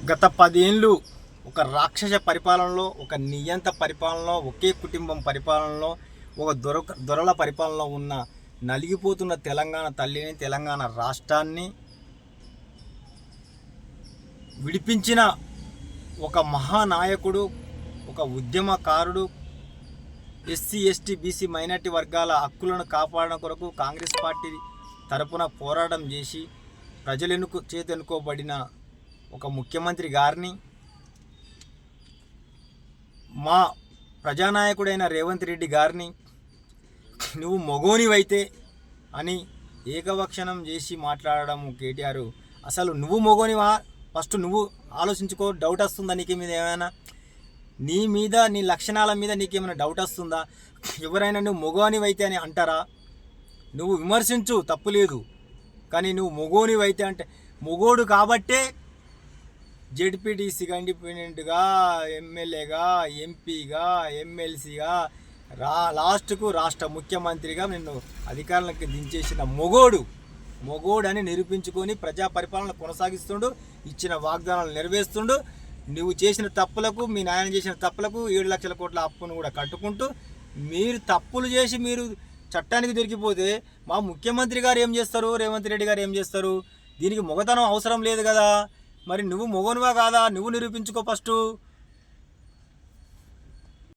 గత పదేళ్ళు ఒక రాక్షస పరిపాలనలో ఒక నియంత పరిపాలనలో ఒకే కుటుంబం పరిపాలనలో ఒక దొర దొరల పరిపాలనలో ఉన్న నలిగిపోతున్న తెలంగాణ తల్లిని తెలంగాణ రాష్ట్రాన్ని విడిపించిన ఒక మహానాయకుడు ఒక ఉద్యమకారుడు ఎస్సీ ఎస్టీ బీసీ మైనార్టీ వర్గాల హక్కులను కాపాడడం కొరకు కాంగ్రెస్ పార్టీ తరపున పోరాటం చేసి ప్రజలెనుకు చేతెనుకోబడిన ఒక ముఖ్యమంత్రి గారిని మా ప్రజానాయకుడైన రేవంత్ రెడ్డి గారిని నువ్వు మొగోనివైతే అని ఏకవక్షణం చేసి మాట్లాడడం కేటీఆర్. అసలు నువ్వు మొగోనివా? ఫస్ట్ నువ్వు ఆలోచించుకో డౌట్ వస్తుందా నీకు మీద ఏమైనా? నీ మీద నీ లక్షణాల మీద నీకేమైనా డౌట్ వస్తుందా? ఎవరైనా నువ్వు మగోనివైతే అని అంటారా? నువ్వు విమర్శించు తప్పు లేదు. కానీ నువ్వు మొగోనివైతే అంటే మొగోడు కాబట్టే జెడ్పీటీసీగా ఇండిపెండెంట్గా ఎమ్మెల్యేగా ఎంపీగా ఎమ్మెల్సీగా రా లాస్ట్కు రాష్ట్ర ముఖ్యమంత్రిగా నిన్ను అధికారులకు దించేసిన మొగోడు మొగోడు అని నిరూపించుకొని ప్రజా పరిపాలన కొనసాగిస్తుండు ఇచ్చిన వాగ్దానాలు నెరవేరుస్తుండు. నువ్వు చేసిన తప్పులకు మీ నాయన చేసిన తప్పులకు ఏడు లక్షల కోట్ల అప్పును కూడా కట్టుకుంటూ మీరు తప్పులు చేసి మీరు చట్టానికి దొరికిపోతే మా ముఖ్యమంత్రి గారు ఏం చేస్తారు? రేవంత్ రెడ్డి గారు ఏం చేస్తారు? దీనికి మొగతనం అవసరం లేదు కదా. మరి నువ్వు మొగనువా కాదా నువ్వు నిరూపించుకో ఫస్ట్